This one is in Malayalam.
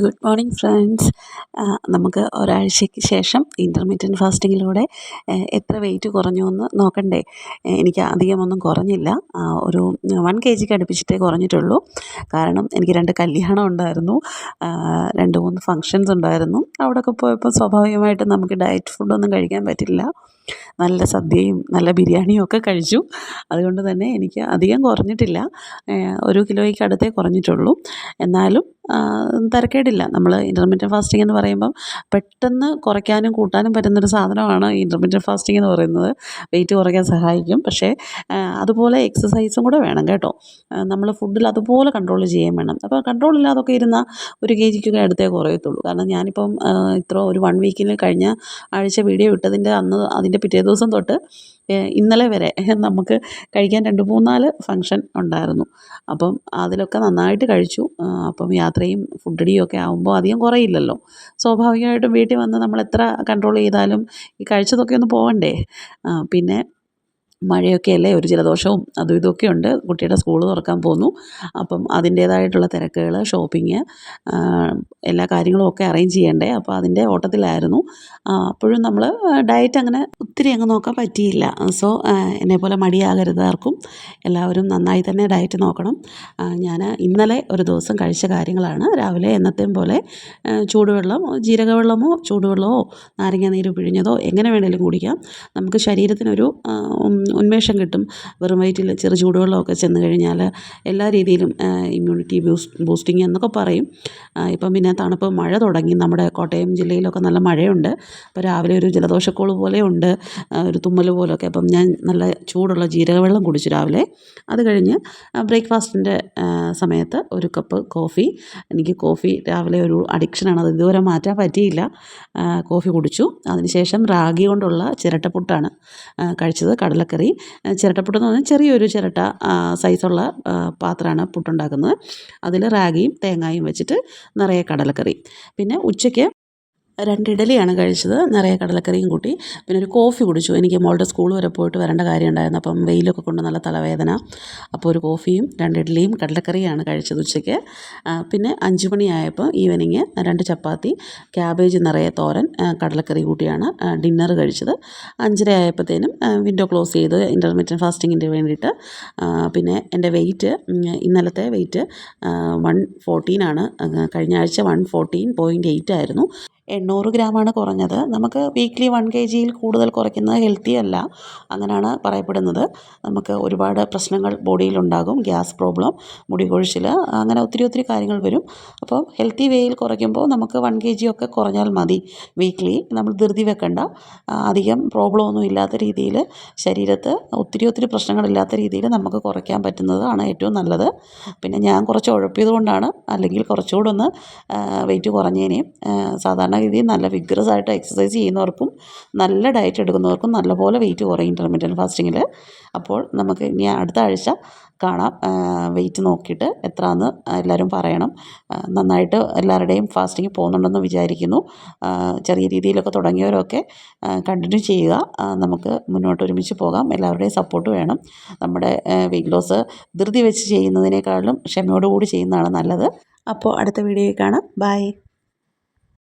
Good morning friends. നമുക്ക് ഒരാഴ്ചയ്ക്ക് ശേഷം ഇന്റർമീഡിയറ്റ് ഫാസ്റ്റിങ്ങിലൂടെ എത്ര വെയിറ്റ് കുറഞ്ഞു എന്ന് നോക്കണ്ടേ. എനിക്ക് അധികമൊന്നും കുറഞ്ഞില്ല. ഒരു വൺ കെ ജിക്ക് അടുപ്പിച്ചിട്ടേ കുറഞ്ഞിട്ടുള്ളൂ. കാരണം എനിക്ക് രണ്ട് കല്യാണം ഉണ്ടായിരുന്നു. രണ്ട് മൂന്ന് ഫങ്ഷൻസ് ഉണ്ടായിരുന്നു. അവിടെയൊക്കെ പോയപ്പോൾ സ്വാഭാവികമായിട്ടും നമുക്ക് ഡയറ്റ് ഫുഡൊന്നും കഴിക്കാൻ പറ്റില്ല. നല്ല സദ്യയും നല്ല ബിരിയാണിയും ഒക്കെ കഴിച്ചു. അതുകൊണ്ട് തന്നെ എനിക്ക് അധികം കുറഞ്ഞിട്ടില്ല. ഒരു കിലോയ്ക്ക് അടുത്തേ കുറഞ്ഞിട്ടുള്ളൂ. എന്നാലും തരക്കേടില്ല. നമ്മൾ ഇന്റർമീഡിയറ്റ് ഫാസ്റ്റിംഗ് എന്ന് പറയുമ്പം പെട്ടെന്ന് കുറയ്ക്കാനും കൂട്ടാനും പറ്റുന്നൊരു സാധനമാണ് ഇന്റർമീഡിയറ്റ് ഫാസ്റ്റിംഗ് എന്ന് പറയുന്നത്. വെയിറ്റ് കുറയ്ക്കാൻ സഹായിക്കും. പക്ഷേ അതുപോലെ എക്സസൈസും കൂടെ വേണം കേട്ടോ. നമ്മൾ ഫുഡിൽ അതുപോലെ കൺട്രോൾ ചെയ്യാൻ വേണം. അപ്പോൾ കൺട്രോൾ ഇല്ലാതൊക്കെ ഇരുന്ന ഒരു കെ ജിക്കൊക്കെ അടുത്തേ കുറയത്തുള്ളൂ. കാരണം ഞാനിപ്പം ഇത്ര ഒരു വൺ വീക്കിൽ കഴിഞ്ഞ ആഴ്ച വീഡിയോ ഇട്ടതിന്റെ അന്ന് അതിന്റെ പിറ്റേ ദിവസം തൊട്ട് ഇന്നലെ വരെ നമുക്ക് കഴിക്കാൻ രണ്ട് മൂന്നാൽ ഫംഗ്ഷൻ ഉണ്ടായിരുന്നു. അപ്പം അതിലൊക്കെ നന്നായിട്ട് കഴിച്ചു. അപ്പം യാത്രയും ഫുഡടിയും ഒക്കെ ആകുമ്പോൾ അധികം കുറയില്ലല്ലോ. സ്വാഭാവികമായിട്ടും വീട്ടിൽ വന്ന് നമ്മൾ എത്ര കൺട്രോൾ ചെയ്താലും ഈ കഴിച്ചതൊക്കെ ഒന്ന് പോകണ്ടേ പിന്നെ മഴയൊക്കെയല്ലേ? ഒരു ജലദോഷവും അതും ഇതൊക്കെ ഉണ്ട്. കുട്ടിയുടെ സ്കൂൾ തുറക്കാൻ പോന്നു. അപ്പം അതിന്റേതായിട്ടുള്ള തിരക്കുകൾ ഷോപ്പിങ് എല്ലാ കാര്യങ്ങളും ഒക്കെ അറേഞ്ച് ചെയ്യണ്ടേ? അപ്പോൾ അതിന്റെ ഓട്ടത്തിലായിരുന്നു. അപ്പോഴും നമ്മൾ ഡയറ്റ് അങ്ങനെ ഒത്തിരി അങ്ങ് നോക്കാൻ പറ്റിയില്ല. സോ എന്നെപ്പോലെ മടിയാകരുത് ആർക്കും. എല്ലാവരും നന്നായി തന്നെ ഡയറ്റ് നോക്കണം. ഞാൻ ഇന്നലെ ഒരു ദിവസം കഴിച്ച കാര്യങ്ങളാണ്. രാവിലെ എന്നത്തെയും പോലെ ചൂടുവെള്ളം ജീരകവെള്ളമോ ചൂടുവെള്ളമോ നാരങ്ങ നീര് പിഴിഞ്ഞതോ എങ്ങനെ വേണേലും കുടിക്കാം. നമുക്ക് ശരീരത്തിനൊരു ഉന്മേഷം കിട്ടും. വെറും വയറ്റിൽ ചെറു ചൂടുവെള്ളമൊക്കെ ചെന്ന് കഴിഞ്ഞാൽ എല്ലാ രീതിയിലും ഇമ്മ്യൂണിറ്റി ബൂസ്റ്റ് ബൂസ്റ്റിംഗ് എന്നൊക്കെ പറയും. ഇപ്പം പിന്നെ തണുപ്പ് മഴ തുടങ്ങി. നമ്മുടെ കോട്ടയം ജില്ലയിലൊക്കെ നല്ല മഴയുണ്ട്. അപ്പോൾ രാവിലെ ഒരു ജലദോഷക്കോൾ പോലെ ഉണ്ട് ഒരു തുമ്മൽ പോലൊക്കെ. അപ്പം ഞാൻ നല്ല ചൂടുള്ള ജീരകവെള്ളം കുടിച്ചു രാവിലെ. അത് കഴിഞ്ഞ് ബ്രേക്ക്ഫാസ്റ്റിന്റെ സമയത്ത് ഒരു കപ്പ് കോഫി. എനിക്ക് കോഫി രാവിലെ ഒരു അഡിക്ഷനാണ് അത് ഇതുവരെ മാറ്റാൻ പറ്റിയില്ല. കോഫി കുടിച്ചു. അതിനുശേഷം റാഗി കൊണ്ടുള്ള ചിരട്ടപ്പുട്ടാണ് കഴിച്ചത്. കടലക്കറി കറി. ചിരട്ടപ്പുട്ടെന്ന് പറഞ്ഞാൽ ചെറിയൊരു ചിരട്ട സൈസുള്ള പാത്രമാണ് പുട്ടുണ്ടാക്കുന്നത്. അതിൽ റാഗിയും തേങ്ങായും വെച്ചിട്ട് നിറയെ കടലക്കറി. പിന്നെ ഉച്ചയ്ക്ക് രണ്ട് ഇഡലിയാണ് കഴിച്ചത് നിറയെ കടലക്കറിയും കൂട്ടി. പിന്നെ ഒരു കോഫി കുടിച്ചു. എനിക്ക് മോളുടെ സ്കൂൾ വരെ പോയിട്ട് വരേണ്ട കാര്യം ഉണ്ടായിരുന്നു. അപ്പം വെയിലൊക്കെ കൊണ്ട് നല്ല തലവേദന. അപ്പോൾ ഒരു കോഫിയും രണ്ട് ഇഡ്ഡലിയും കടലക്കറിയാണ് കഴിച്ചത് ഉച്ചയ്ക്ക്. പിന്നെ അഞ്ച് മണിയായപ്പോൾ ഈവനിങ് രണ്ട് ചപ്പാത്തി ക്യാബേജ് നിറയെ തോരൻ കടലക്കറി കൂട്ടിയാണ് ഡിന്നർ കഴിച്ചത്. അഞ്ചര ആയപ്പോഴത്തേനും വിൻഡോ ക്ലോസ് ചെയ്ത് ഇന്റർമീഡിയറ്റ് ഫാസ്റ്റിങ്ങിന്റെ വേണ്ടിയിട്ട് പിന്നെ എന്റെ വെയിറ്റ് ഇന്നലത്തെ വെയിറ്റ് വൺ ഫോർട്ടീനാണ് കഴിഞ്ഞ ആഴ്ച വൺ ഫോർട്ടീൻ പോയിന്റ് എയ്റ്റ് ആയിരുന്നു. എണ്ണൂറ് ഗ്രാമാണ് കുറഞ്ഞത്. നമുക്ക് വീക്ക്ലി വൺ കെ ജിയിൽ കൂടുതൽ കുറയ്ക്കുന്നത് ഹെൽത്തി അല്ല. അങ്ങനെയാണ് പറയപ്പെടുന്നത്. നമുക്ക് ഒരുപാട് പ്രശ്നങ്ങൾ ബോഡിയിൽ ഉണ്ടാകും. ഗ്യാസ് പ്രോബ്ലം മുടി കൊഴിച്ചിൽ അങ്ങനെ ഒത്തിരി ഒത്തിരി കാര്യങ്ങൾ വരും. അപ്പോൾ ഹെൽത്തി വേയിൽ കുറയ്ക്കുമ്പോൾ നമുക്ക് വൺ കെ ജി ഒക്കെ കുറഞ്ഞാൽ മതി. വീക്ക്ലി നമ്മൾ ധൃതി വെക്കണ്ട. അധികം പ്രോബ്ലം ഒന്നും ഇല്ലാത്ത രീതിയിൽ ശരീരത്ത് ഒത്തിരി ഒത്തിരി പ്രശ്നങ്ങളില്ലാത്ത രീതിയിൽ നമുക്ക് കുറയ്ക്കാൻ പറ്റുന്നതാണ് ഏറ്റവും നല്ലത്. പിന്നെ ഞാൻ കുറച്ച് ഉഴപ്പിയത് കൊണ്ടാണ് അല്ലെങ്കിൽ കുറച്ചുകൂടെ ഒന്ന് വെയിറ്റ് കുറഞ്ഞേനെയും സാധാരണ സാധാരണഗതിയിൽ നല്ല വിഗ്രസ് ആയിട്ട് എക്സസൈസ് ചെയ്യുന്നവർക്കും നല്ല ഡയറ്റ് എടുക്കുന്നവർക്കും നല്ലപോലെ വെയിറ്റ് കുറയും ഇന്റർമീഡിയറ്റ് ഫാസ്റ്റിങ്ങിൽ അപ്പോൾ നമുക്ക് ഇനി അടുത്ത ആഴ്ച കാണാം. വെയിറ്റ് നോക്കിയിട്ട് എത്ര എന്ന് എല്ലാവരും പറയണം നന്നായിട്ട് എല്ലാവരുടെയും ഫാസ്റ്റിംഗ് പോകുന്നുണ്ടെന്ന് വിചാരിക്കുന്നു. ചെറിയ രീതിയിലൊക്കെ തുടങ്ങിയവരൊക്കെ കണ്ടിന്യൂ ചെയ്യുക. നമുക്ക് മുന്നോട്ട് ഒരുമിച്ച് പോകാം. എല്ലാവരുടെയും സപ്പോർട്ട് വേണം. നമ്മുടെ വെയിറ്റ് ലോസ് ധൃതി വെച്ച് ചെയ്യുന്നതിനേക്കാളും ക്ഷമയോടുകൂടി ചെയ്യുന്നതാണ് നല്ലത്. അപ്പോൾ അടുത്ത വീഡിയോയിൽ കാണാം. ബൈ